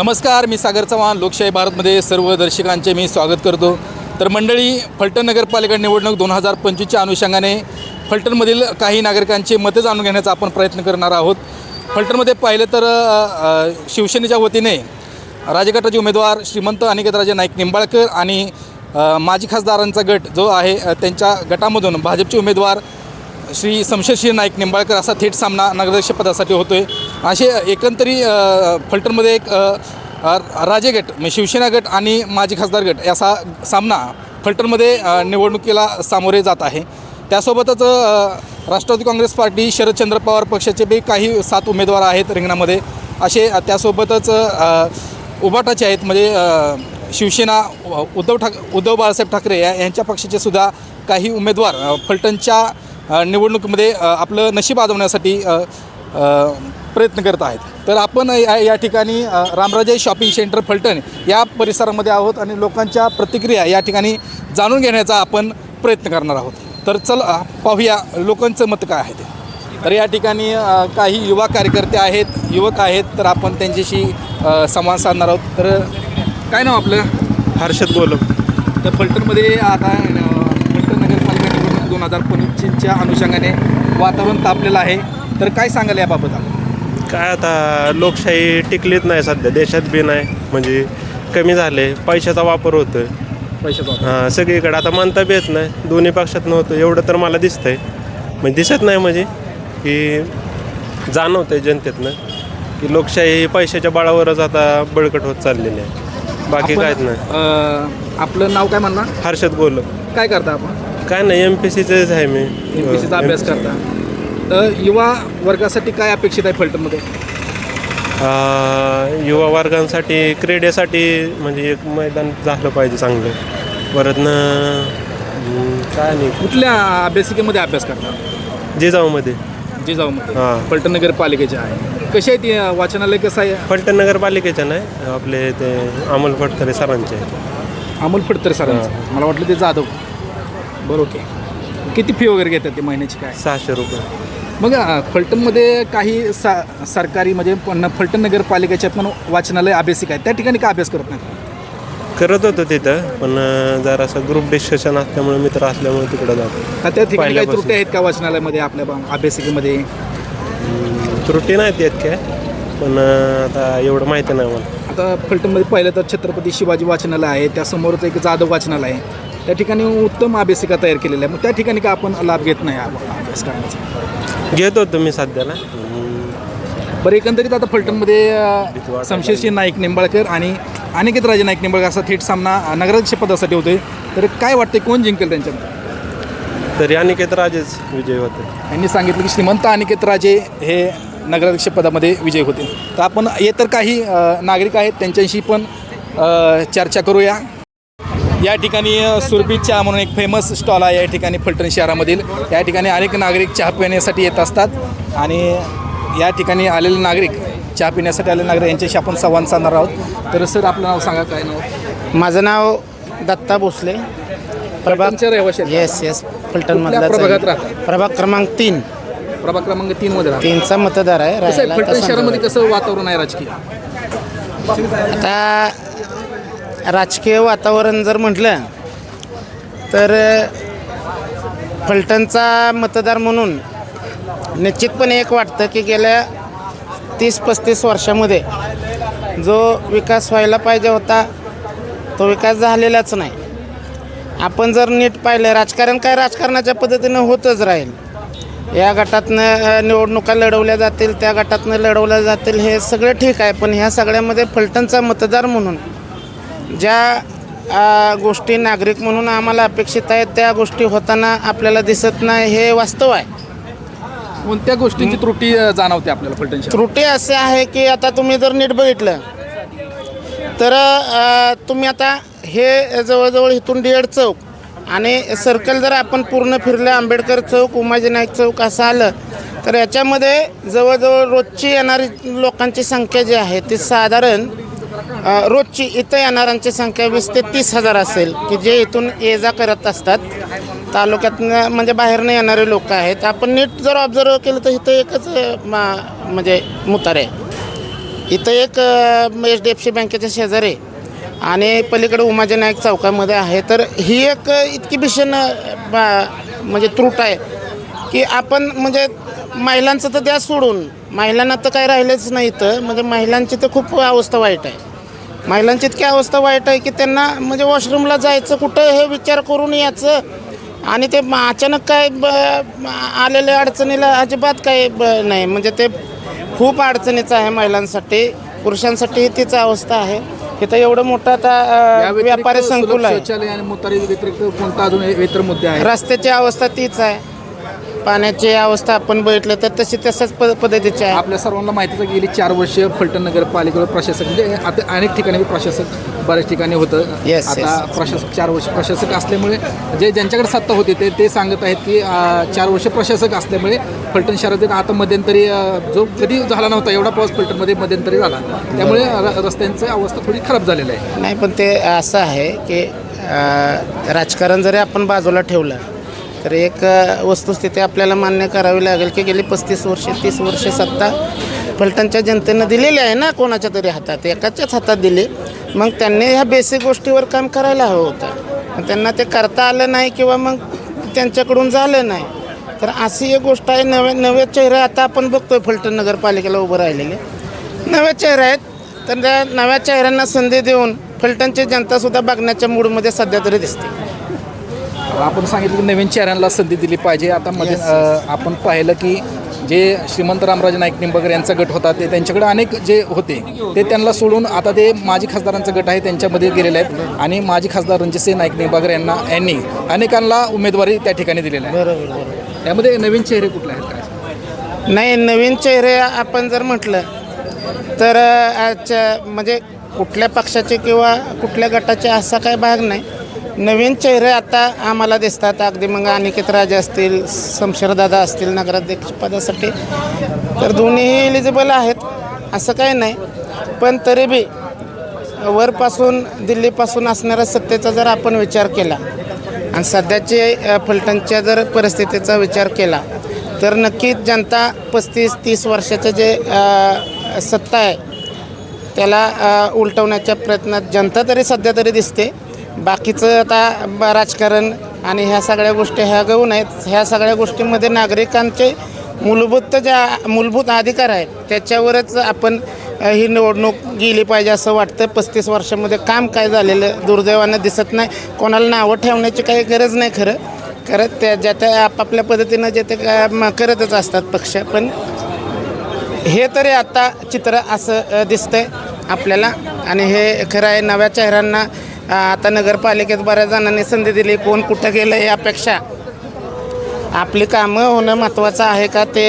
नमस्कार मी सागर चव्हाण लोकशाही भारतमध्ये सर्व दर्शकांचे मी स्वागत करतो. तर मंडळी फलटण नगरपालिका निवडणूक दोन हजार पंचवीसच्या अनुषंगाने फलटणमधील काही नागरिकांची मतं जाणून घेण्याचा आपण प्रयत्न करणार आहोत. फलटणमध्ये पाहिलं तर शिवसेनेच्या वतीने राजगटाचे उमेदवार श्रीमंत अनिकेतराजे नाईक निंबाळकर आणि माजी खासदारांचा गट जो आहे त्यांच्या गटामधून भाजपचे उमेदवार श्री शमशेरशिर नाईक निंबाळकर असा थेट सामना नगराध्यक्षपदासाठी होतो आहे असे एकंदरी फलटणमध्ये एक राजे गट म्हणजे शिवसेना गट आणि माजी खासदार गट याचा सामना फलटणमध्ये निवडणुकीला सामोरे जात आहे. त्यासोबतच राष्ट्रवादी काँग्रेस पार्टी शरदचंद्र पवार पक्षाचे बी काही सात उमेदवार आहेत रिंगणामध्ये. असे त्यासोबतच उबाटाचे उभाटाचे आहेत म्हणजे शिवसेना उद्धव ठाक उद्धव बाळासाहेब ठाकरे या यांच्या पक्षाचे सुद्धा काही उमेदवार फलटणच्या निवडणुकीमध्ये आपलं नशीब आजवण्यासाठी प्रयत्न करत आहेत. तर आपण या या ठिकाणी रामराजे शॉपिंग सेंटर फलटण या परिसरामध्ये आहोत आणि लोकांच्या प्रतिक्रिया या ठिकाणी जाणून घेण्याचा आपण प्रयत्न करणार आहोत. तर चल पाहूया लोकांचं मत काय आहे ते. तर या ठिकाणी काही युवा कार्यकर्ते आहेत युवक आहेत तर आपण त्यांच्याशी संवाद साधणार आहोत. तर काय नाव आपलं? हर्षद गोलम तर फलटणमध्ये आता फलटण नगरपालिका निवडणूक दोन हजार पंचवीसच्या अनुषंगाने वातावरण तापलेलं आहे. तर काय सांगाल याबाबत आपण? काय आता लोकशाही टिकलीच नाही सध्या देशात बी नाही म्हणजे कमी झाले पैशाचा वापर होतोय. पैशाचा हां सगळीकडे आता म्हणता बी येत नाही दोन्ही पक्षात नव्हतं एवढं तर मला दिसतंय. म्हणजे दिसत नाही म्हणजे की जाणवतंय जनतेतनं की लोकशाही ही पैशाच्या बळावरच आता बळकट होत चाललेली आहे. बाकी आपण, काहीच नाही. अ, आपलं नाव काय म्हणला हर्षद गोलम काय करता आपण? काय नाही एम पी सीचंच आहे मी. एम पी सीचा अभ्यास करता. युवा वर्गासाठी काय अपेक्षित आहे फलटणमध्ये? अ, युवा वर्गांसाठी क्रीडेसाठी म्हणजे एक मैदान झालं पाहिजे चांगलं. परत न काय नाही. कुठल्या अभ्यासिकेमध्ये अभ्यास करता? जिजाऊमध्ये. जिजाऊमध्ये. हां. फलटण नगरपालिकेचे आहे. कसे आहे ती अ, वाचनालय कसं आहे? फलटण नगरपालिकेच्या नाही आपले ते अमोल फटकरे सरांचे. अमोल फडतर सरांचं. मला वाटलं ते जाधव. बरं ओके. किती फी वगैरे घेतात ते महिन्याची काय? सहाशे रुपये. मग फलटणमध्ये काही सा सरकारी म्हणजे पण फलटण नगरपालिकेच्या पण वाचनालय अभ्यासिक आहेत. त्या ठिकाणी का अभ्यास करत नाही करत होतो तिथं पण अ, जरासं ग्रुप डिस्कशन असल्यामुळे मित्र असल्यामुळे तिकडं जातो. का त्या ठिकाणी काही. त्रुटी आहेत का वाचनालयामध्ये आपल्या अभ्यासिकेमध्ये? त्रुटी नाहीत येत काय पण आता एवढं माहिती नाही मला. आता फलटणमध्ये पहिलं तर छत्रपती शिवाजी वाचनालय आहे त्यासमोरच एक जाधव वाचनालय आहे. त्या ठिकाणी उत्तम अभ्यासिका तयार केलेल्या आहे मग त्या ठिकाणी का आपण लाभ घेत नाही अभ्यास करण्याचा? घेत मी सध्याला. बरं एकंदरीत आता फलटणमध्ये अ, शमशेरसिंह नाईक निंबाळकर आणि अनिकेत राजे नाईक निंबाळकर असा थेट सामना अ, नगराध्यक्ष पदासाठी होतोय. तर काय वाटते कोण जिंकेल त्यांच्यात? तरी अनिकेत राजेच विजय होते. यांनी सांगितलं की श्रीमंत अनिकेत राजे हे नगराध्यक्ष पदामध्ये विजय होतील. तर आपण इतर काही अ, नागरिक आहेत त्यांच्याशी पण अ, चर्चा करूया. या ठिकाणी सुरभी चहा म्हणून एक फेमस स्टॉल आहे. या ठिकाणी फलटण शहरामधील. या ठिकाणी अनेक नागरिक चहा पिण्यासाठी येत असतात. आणि या ठिकाणी आलेले नागरिक चहा पिण्यासाठी आलेले नागरिक यांच्याशी आपण संवाद साधणार आहोत. तर सर आपलं नाव सांगा काय नाव? माझं नाव दत्ता भोसले. प्रभाग. येस येस फलटणमधला प्रभागात राहता? प्रभाग क्रमांक तीन. प्रभाग क्रमांक तीन मध्ये तीनचा मतदार आहे. फलटण शहरामध्ये कसं वातावरण आहे राजकीय? आता राजकीय वातावरण जर म्हटलं तर फलटणचा मतदार म्हणून निश्चितपणे एक वाटतं की गेल्या तीस पस्तीस वर्षामध्ये जो विकास व्हायला पाहिजे होता तो विकास झालेलाच नाही. आपण जर नीट पाहिलं राजकारण काय राजकारणाच्या पद्धतीनं होतच राहील. या गटातनं निवडणुका लढवल्या जातील त्या गटातनं लढवल्या जातील हे सगळं ठीक आहे पण ह्या सगळ्यामध्ये फलटणचा मतदार म्हणून ज्या गोष्टी नागरिक म्हणून आम्हाला अपेक्षित आहेत त्या गोष्टी होताना आपल्याला दिसत नाही हे वास्तव आहे कोणत्या गोष्टींची त्रुटी जाणवते आपल्याला फलटण शहरात? त्रुटी असे आहे की आता तुम्ही जर नीट बघितलं तर अ, तुम्ही आता हे जवळजवळ इथून डेड चौक आणि सर्कल जर आपण पूर्ण फिरलं आंबेडकर चौक उमाजी नाईक चौक असं आलं तर याच्यामध्ये जवळजवळ रोजची येणारी लोकांची संख्या जी आहे ती साधारण अ, रोजची इथं येणाऱ्यांची संख्या वीस ते तीस हजार असेल की जे इथून ये जा करत असतात. तालुक्यातनं म्हणजे बाहेरनं येणारे लोक आहेत. आपण नीट जर ऑब्झर्व केलं तर इथं एकच अ, मा- म्हणजे मुतार आहे. इथं एक एच डी एफ सी बँकेच्या शेजारी आणि पलीकडे उमाजी नाईक चौकामध्ये आहे. तर ही एक अ, इतकी भीषण अ, बा- म्हणजे त्रुट आहे की आपण म्हणजे महिलांचं तर द्या सोडून. महिलांना तर काही राहिलंच नाही इथं. म्हणजे महिलांची तर खूप अवस्था वाईट आहे. महिलांची इतकी अवस्था वाईट आहे की त्यांना म्हणजे वॉशरूमला जायचं कुठं हे विचार करून याचं आणि ते अचानक काय ब आलेल्या अडचणीला अजिबात काही ब नाही. म्हणजे ते खूप अडचणीचं आहे महिलांसाठी. पुरुषांसाठी तीच अवस्था आहे. इथं एवढं मोठं आता व्यापारी संकुल आहे. शौचालय आणि मुतारी व्यतिरिक्त कोणता अजून वेतर मुद्दे आहेत रस्त्याची अवस्था तीच आहे. पाण्याची अवस्था आपण बघितलं तर तशी तशाच प पद्धतीची आहे. आपल्या सर्वांना माहितीच गेली चार वर्ष फलटण नगरपालिकेवर प्रशासक म्हणजे आता अनेक ठिकाणी प्रशासक बऱ्याच ठिकाणी होतं. Yes, आता yes. प्रशासक चार वर्ष प्रशासक असल्यामुळे जे ज्यांच्याकडे सत्ता होती ते ते सांगत आहेत की चार वर्ष प्रशासक असल्यामुळे फलटण शहरातील आता मध्यंतरी जो कधी झाला नव्हता एवढा पाऊस फलटणमध्ये मध्यंतरी झाला. त्यामुळे र- रस्त्यांची अवस्था थोडी खराब झालेली आहे. नाही पण ते असं आहे की अ, राजकारण जरी आपण बाजूला ठेवलं तर एक वस्तुस्थिती आपल्याला मान्य करावी लागेल की गेली पस्तीस वर्ष तीस वर्ष सत्ता फलटणच्या जनतेनं दिलेली आहे ना कोणाच्या तरी हातात एकाच्याच हातात दिली. मग त्यांनी ह्या बेसिक गोष्टीवर काम करायला हवं होतं. त्यांना ते करता आलं नाही किंवा मग त्यांच्याकडून झालं नाही. तर अशी एक गोष्ट आहे नवे नवे चेहरे आता आपण बघतोय फलटण नगरपालिकेला उभं राहिलेले. नवे चेहरे आहेत तर त्या नव्या चेहऱ्यांना संधी देऊन फलटणची जनतासुद्धा बघण्याच्या मूडमध्ये सध्या तरी दिसते. आपण सांगितलं की नवीन चेहऱ्यांना संधी दिली पाहिजे. आता मध्ये आपण पाहिलं की जे श्रीमंत रामराजे नाईक निंबाळकर यांचा गट होता ते त्यांच्याकडे अनेक जे होते ते त्यांना सोडून आता ते माजी खासदारांचा गट आहे त्यांच्यामध्ये गेलेले आहेत. आणि माजी खासदार रणजितसिंह नाईक निंबाळकर यांना यांनी अनेकांना उमेदवारी त्या ठिकाणी दिलेली आहे. बरोबर बरोबर. त्यामध्ये नवीन चेहरे कुठले आहेत काय? नाही नवीन चेहरे आपण जर म्हटलं तर आजच्या म्हणजे कुठल्या पक्षाचे किंवा कुठल्या गटाचे असा काही भाग नाही. नवीन चेहरे आता आम्हाला दिसतात. अगदी मग अनिकेत राजे असतील शमशेरदादा असतील नगराध्यक्ष पदासाठी. तर दोन्हीही एलिजिबल आहेत. असं काही नाही. पण तरी बी वरपासून दिल्लीपासून असणाऱ्या सत्तेचा जर आपण विचार केला आणि सध्याची फलटणच्या जर परिस्थितीचा विचार केला तर नक्कीच जनता पस्तीस तीस वर्षाचं जे सत्ता आहे त्याला उलटवण्याच्या प्रयत्नात जनता तरी सध्या तरी दिसते. बाकीचं आता ब- राजकारण आणि ह्या सगळ्या गोष्टी ह्या गौण आहेत. ह्या सगळ्या गोष्टींमध्ये नागरिकांचे मूलभूत ज्या मूलभूत अधिकार आहेत त्याच्यावरच आपण अ, ही निवडणूक गेली पाहिजे असं वाटतं. पस्तीस वर्षामध्ये काम काय झालेलं दुर्दैवानं दिसत नाही. कोणाला नावं ठेवण्याची काही गरज नाही खरं. खरं त्या ज्या त्या आपापल्या पद्धतीनं जे ते का- म- करतच असतात पक्ष. पण हे तरी आत्ता चित्र असं अ, दिसतंय आपल्याला. आणि हे खरं आहे नव्या चेहऱ्यांना आता नगरपालिकेत बऱ्याच जणांनी संधी दिली. कोण कुठं गेलं यापेक्षा आपली कामं होणं महत्त्वाचं आहे का ते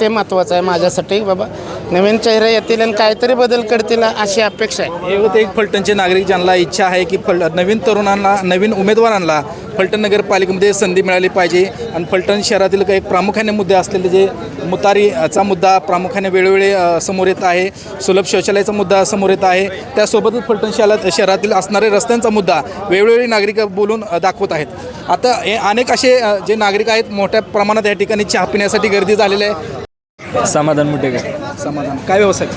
ते महत्त्वाचं आहे माझ्यासाठी. बाबा नवीन चेहरे येतील आणि काहीतरी बदल करतील अशी अपेक्षा आहे. हे एक फलटणचे नागरिक ज्यांना इच्छा आहे की फल नवीन तरुणांना नवीन उमेदवारांना फलटण नगरपालिकेमध्ये संधी मिळाली पाहिजे. आणि फलटण शहरातील काही प्रामुख्याने मुद्दे असलेले जे मुतारीचा मुद्दा प्रामुख्याने वेळोवेळी समोर येत आहे सुलभ शौचालयाचा मुद्दा समोर येत आहे. त्यासोबतच फलटण शहरात शहरातील असणारे रस्त्यांचा मुद्दा वेळोवेळी नागरिक बोलून दाखवत आहेत. आता हे अनेक असे जे नागरिक आहेत मोठ्या प्रमाणात या ठिकाणी चहा पिण्यासाठी गर्दी झालेली आहे. समाधान मुटेकर समाधान. काय व्यवसाय?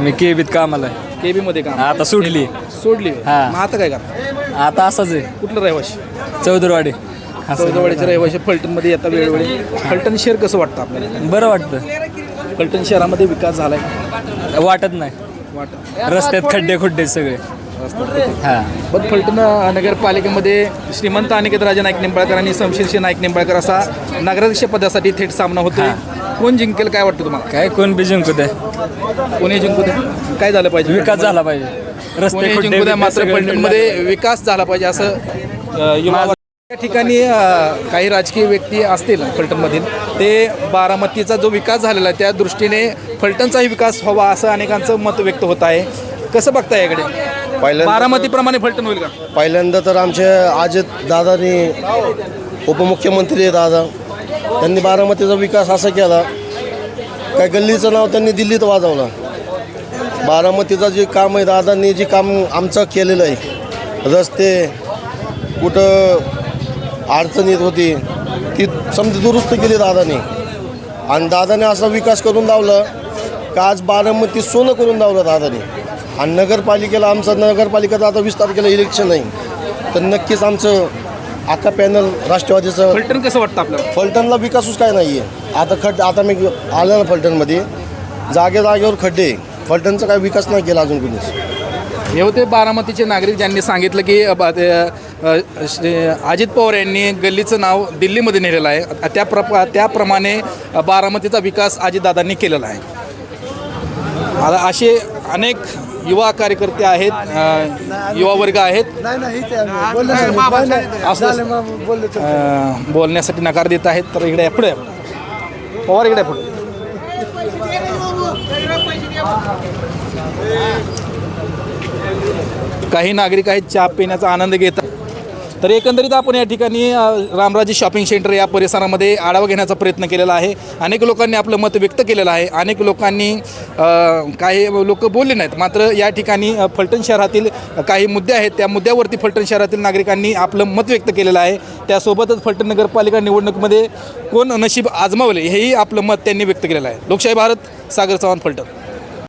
मी केबीत कामाला आहे. के बीमध्ये काम. आता सुटली सोडली. हा. मग आता काय करा आता असंच आहे. कुठलं रहिवाशी? चौदरवाडी. असं चौदावाडीच्या रहिवाशी फलटणमध्ये येतात वेळोवेळी. फलटण शहर कसं वाटतं आपल्याला? बरं वाटतं. फलटण शहरामध्ये विकास झालाय? वाटत नाही. वाटत. रस्त्यात खड्डे खुड्डे सगळे. हां. पण फलटण नगरपालिकेमध्ये श्रीमंत अनिकेत राजा नाईक निंबाळकर आणि शमशेरशी नाईक निंबाळकर असा नगराध्यक्ष पदासाठी थेट सामना होतोय. कोण जिंकेल काय वाटतं तुम्हाला? काय कोण बी जिंकू दे. कोणी जिंकू दे? काय झालं पाहिजे? विकास झाला पाहिजे. रस्ते कोणी जिंकू द्या मात्र फलटणमध्ये विकास झाला पाहिजे असं युवा या ठिकाणी अ, काही राजकीय व्यक्ती असतील फलटणमधील ते बारामतीचा जो विकास झालेला आहे त्या दृष्टीने फलटणचाही विकास व्हावा असं अनेकांचं मत व्यक्त होत आहे. कसं बघताय याकडे? पहिल्यांदा बारामतीप्रमाणे फलटण होईल का? पहिल्यांदा तर आमचे अजित दादानी उपमुख्यमंत्री आहे दादा. त्यांनी बारामतीचा विकास असा केला. काय गल्लीचं नाव त्यांनी दिल्लीत वाजवलं. बारामतीचं जे काम आहे दादांनी जे काम आमचं केलेलं आहे. रस्ते कुठं अडचण येत होती ती समजा दुरुस्त केली दादाने. आणि दादाने असा विकास करून लावला का आज बारामती सोनं करून दावलं दादाने. आणि नगरपालिकेला आमचं नगरपालिकेचा आता वीस तारखेला इलेक्शन आहे तर नक्कीच आमचं आका पॅनल राष्ट्रवादीचं फलटण कसं वाटतं आपल्याला? फलटणला विकासच काय नाही आहे आता खड्ड आता मी आलं ना फलटणमध्ये. जागे जागेवर खड्डे फलटणचा काय विकास नाही केला अजून कुणीच. हे होते बारामतीचे नागरिक ज्यांनी सांगितलं की अ, बा- ते, अ, श्री अजित पवार यांनी गल्लीचं नाव दिल्लीमध्ये नेलेलं आहे. त्या प्र त्याप्रमाणे बारामतीचा विकास अजितदादांनी केलेला आहे. आता असे अनेक युवा कार्यकर्ते आहेत युवा वर्ग आहेत. असं बोलण्यासाठी नकार देत आहेत तर इकडे पुढे. पवार इकडे पुढे. काही नागरिक आहेत चहा पिण्याचा आनंद घेतात. तर एकंदरीत आपण या ठिकाणी रामराजे शॉपिंग सेंटर या परिसरामध्ये आढावा घेण्याचा प्रयत्न केलेला आहे. अनेक लोकांनी आपलं मत व्यक्त केलेलं आहे. अनेक लोकांनी काही लोक बोलले नाहीत. मात्र या ठिकाणी फलटण शहरातील काही मुद्दे आहेत. त्या मुद्द्यावरती फलटण शहरातील नागरिकांनी आपलं मत व्यक्त केलेलं आहे. त्यासोबतच फलटण नगरपालिका निवडणुकीमध्ये कोण नशीब आजमावले हेही आपलं मत त्यांनी व्यक्त केलेलं आहे. लोकशाही भारत सागर चव्हाण फलटण.